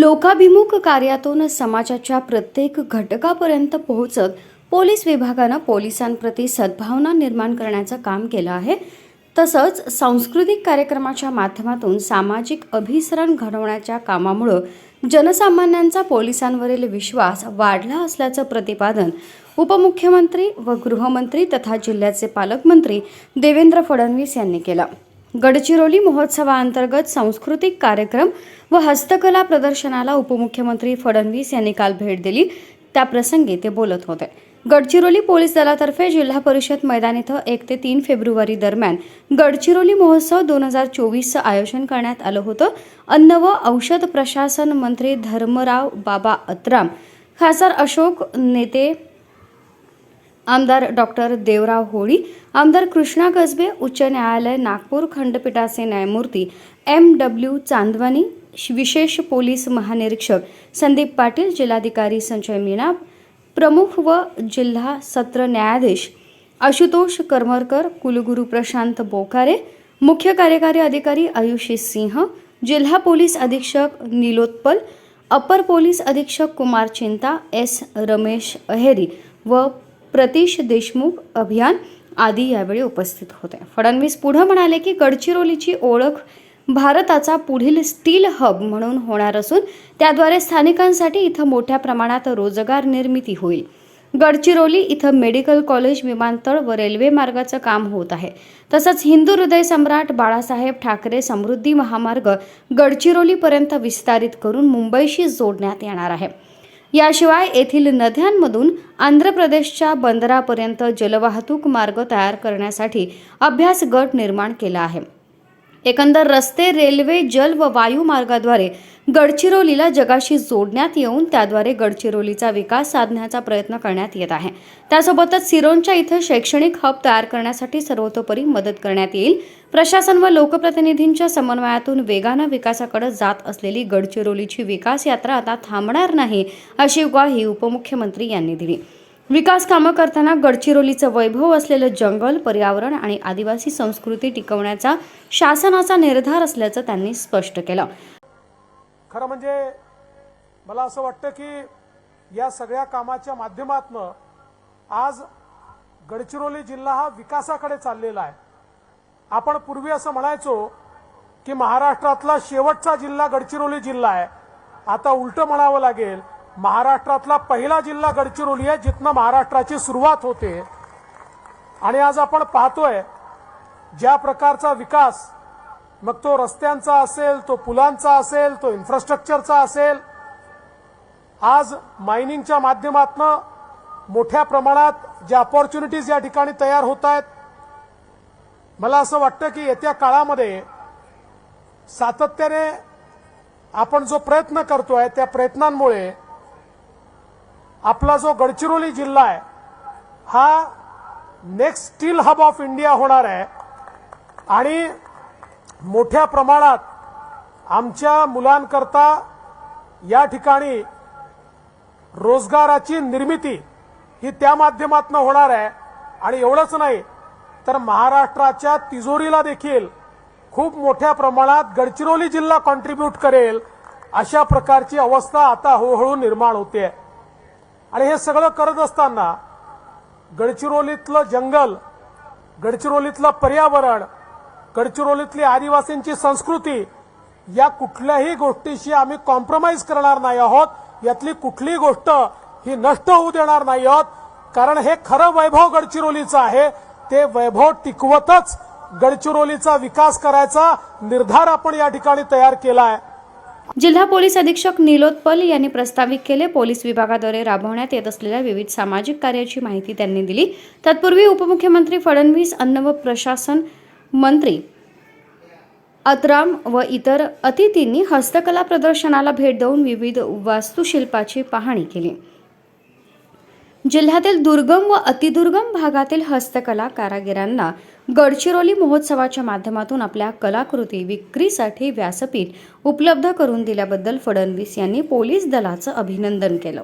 लोकाभिमुख कार्यातून समाजाच्या प्रत्येक घटकापर्यंत पोहोचत पोलीस विभागानं पोलिसांप्रती सद्भावना निर्माण करण्याचं काम केलं आहे. तसंच सांस्कृतिक कार्यक्रमाच्या माध्यमातून सामाजिक अभिसरण घडवण्याच्या कामामुळं जनसामान्यांचा पोलिसांवरील विश्वास वाढला असल्याचं प्रतिपादन उपमुख्यमंत्री व गृहमंत्री तथा जिल्ह्याचे पालकमंत्री देवेंद्र फडणवीस यांनी केलं. गडचिरोली महोत्सवाअंतर्गत सांस्कृतिक कार्यक्रम व हस्तकला प्रदर्शनाला उपमुख्यमंत्री फडणवीस यांनी काल भेट दिली. त्याप्रसंगी ते बोलत होते. गडचिरोली पोलीस दलातर्फे जिल्हा परिषद मैदान इथं एक ते तीन फेब्रुवारी दरम्यान गडचिरोली महोत्सव दोन हजार चोवीसचं आयोजन करण्यात आलं होतं. अन्न व औषध प्रशासन मंत्री धर्मराव बाबा अत्राम खासदार अशोक नेते आमदार डॉक्टर देवराव होळी आमदार कृष्णा कसबे उच्च न्यायालय नागपूर खंडपीठाचे न्यायमूर्ती एम डब्ल्यू चांदवानी विशेष पोलीस महानिरीक्षक संदीप पाटील जिल्हाधिकारी संजय मीना प्रमुख व जिल्हा सत्र न्यायाधीश आशुतोष करमरकर कुलगुरू प्रशांत बोकारे मुख्य कार्यकारी अधिकारी आयुषी सिंह जिल्हा पोलीस अधीक्षक निलोत्पल अपर पोलीस अधीक्षक कुमार चिंता एस रमेश अहेरी व प्रतीश देशमुख अभियान आदी यावेळी उपस्थित होते. फडणवीस पुढे म्हणाले की गडचिरोलीची ओळख भारताचा पुढील स्टील हब म्हणून होणार असून त्याद्वारे स्थानिकांसाठी इथं मोठ्या प्रमाणात रोजगार निर्मिती होईल. गडचिरोली इथं मेडिकल कॉलेज विमानतळ व रेल्वे मार्गाचं काम होत आहे. तसंच हिंदू हृदय सम्राट बाळासाहेब ठाकरे समृद्धी महामार्ग गडचिरोलीपर्यंत विस्तारित करून मुंबईशी जोडण्यात येणार आहे. याशिवाय येथील नद्यांमधून आंध्र प्रदेशच्या बंदरापर्यंत जलवाहतूक मार्ग तयार करण्यासाठी अभ्यास गट निर्माण केला आहे. एकंदर रस्ते रेल्वे जल व वायू मार्गाद्वारे गडचिरोलीला जगाशी जोडण्यात येऊन त्याद्वारे गडचिरोलीचा विकास साधण्याचा प्रयत्न करण्यात येत आहे. त्यासोबतच सिरोंच्या इथं शैक्षणिक हब तयार करण्यासाठी सर्वतोपरी मदत करण्यात येईल. प्रशासन व लोकप्रतिनिधींच्या समन्वयातून वेगानं विकासाकडे जात असलेली गडचिरोलीची विकास यात्रा आता थांबणार नाही अशी ग्वाही उपमुख्यमंत्री यांनी दिली. विकास कामं करताना गडचिरोलीचं वैभव असलेलं जंगल पर्यावरण आणि आदिवासी संस्कृती टिकवण्याचा शासनाचा निर्धार असल्याचं त्यांनी स्पष्ट केलं. खरं म्हणजे मला असं वाटतं की या सगळ्या कामाच्या माध्यमातनं आज गडचिरोली जिल्हा हा विकासाकडे चाललेला आहे. आपण पूर्वी असं म्हणायचो की महाराष्ट्रातला शेवटचा जिल्हा गडचिरोली जिल्हा आहे. आता उलटं म्हणावं लागेल महाराष्ट्रातला पहिला जिल्हा गडचिरोली आहे जिथनं महाराष्ट्राची सुरुवात होते. आणि आज आपण पाहतोय ज्या प्रकारचा विकास मग तो रस्त्यांचा असेल तो पुलांचा असेल तो इन्फ्रास्ट्रक्चरचा असेल आज मायनिंगच्या माध्यमातनं मोठ्या प्रमाणात ज्या ऑपॉर्च्युनिटीज या ठिकाणी तयार होत आहेत मला असं वाटतं की येत्या काळामध्ये सातत्याने आपण जो प्रयत्न करतोय त्या प्रयत्नांमुळे आपला जो गडचिरोली जिल्हा आहे हा next steel hub of India होणार आहे. आणि मोठ्या प्रमाणात आमच्या मुलांकरता या ठिकाणी रोजगाराची निर्मिती ही त्या माध्यमातून होणार आहे. आणि एवढंच नाही तर महाराष्ट्राच्या तिजोरीला देखील खूप मोठ्या प्रमाणात गडचिरोली जिल्हा कॉन्ट्रीब्यूट करेल अशा प्रकारची अवस्था आता हळूहळू निर्माण होते आणि हे सगळं करत असताना गडचिरोलीतलं जंगल गडचिरोलीतलं पर्यावरण गडचिरोलीतली आदिवासींची संस्कृती या कुठल्याही गोष्टीशी आम्ही कॉम्प्रोमाइज करणार नाही आहोत. यातली कुठलीही गोष्ट ही नष्ट होऊ देणार नाही आहोत. कारण हे खरं वैभव गडचिरोलीचं आहे. ते वैभव टिकवतच गडचिरोलीचा विकास करायचा निर्धार आपण या ठिकाणी तयार केला आहे जिल्हा पोलीस अधीक्षक निलोत्पल यांनी प्रस्तावित केले पोलीस विभागाद्वारे राबवण्यात येत असलेल्या विविध सामाजिक कार्याची माहिती त्यांनी दिली. तत्पूर्वी उपमुख्यमंत्री फडणवीस अन्न व प्रशासन मंत्री अतराम व इतर अतिथींनी हस्तकला प्रदर्शनाला भेट देऊन विविध वास्तुशिल्पाची पाहणी केली. जिल्ह्यातील दुर्गम व अतिदुर्गम भागातील हस्तकला कारागिरांना गडचिरोली महोत्सवाच्या माध्यमातून आपल्या कलाकृती विक्रीसाठी व्यासपीठ उपलब्ध करून दिल्याबद्दल फडणवीस यांनी पोलीस दलाचं अभिनंदन केलं.